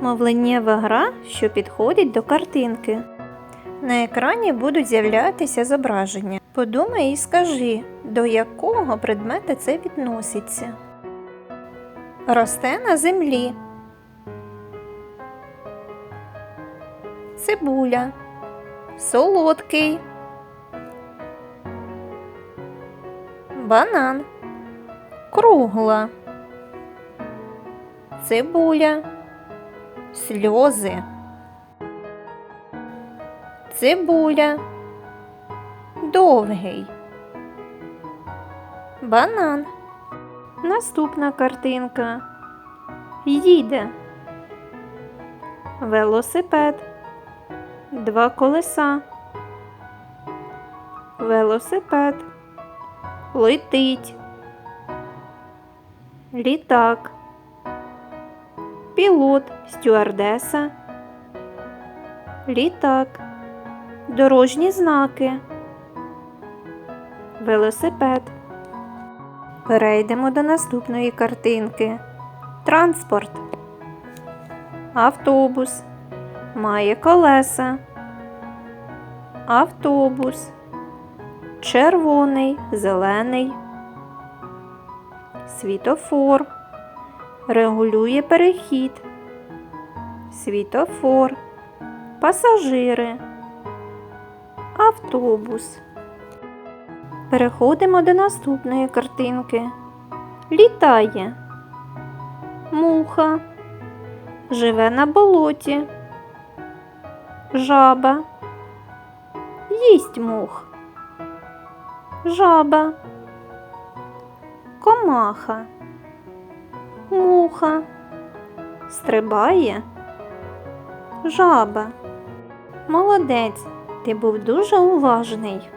Мовленнєва гра, що підходить до картинки. На екрані будуть з'являтися зображення. Подумай і скажи, до якого предмета це відноситься. Росте на землі. Цибуля. Солодкий. Банан. Кругла. Цибуля. Сльози. Цибуля. Довгий. Банан. Наступна картинка. Їде. Велосипед. Два колеса. Велосипед. Летить. Літак. Пілот, стюардеса. Літак. Дорожні знаки. Велосипед. Перейдемо до наступної картинки. Транспорт. Автобус. Має колеса. Автобус. Червоний, зелений. Світофор. Регулює перехід. Світофор. Пасажири. Автобус. Переходимо до наступної картинки. Літає. Муха. Живе на болоті. Жаба. Їсть мух. Жаба. Комаха. Муха. Стрибає. Жаба. Молодець. Ти був дуже уважний.